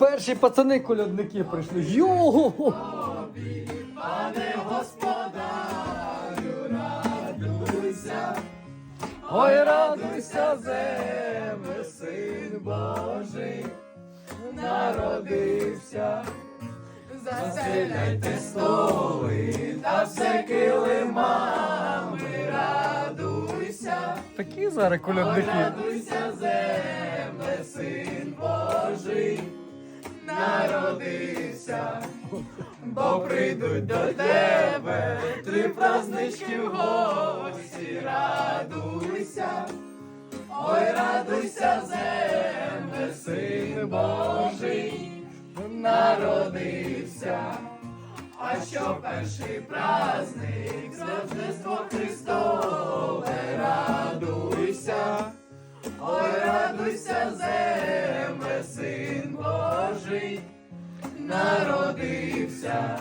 Перші пацани колядники прийшли. Йо! Пане господарю, радуйся, Ой, радуйся, земле, син Божий, народився. Заселяйте столи та все килимами, радуйся, Такі зараз колядники. радуйся, земле, син Божий, народився, бо прийдуть до тебе три празднички в гості, радуйся, ой, радуйся, земле, син Божий, народився. А що перший праздник, Рождество Христове, радуйся, ой, радуйся, земле, син Божий, народився.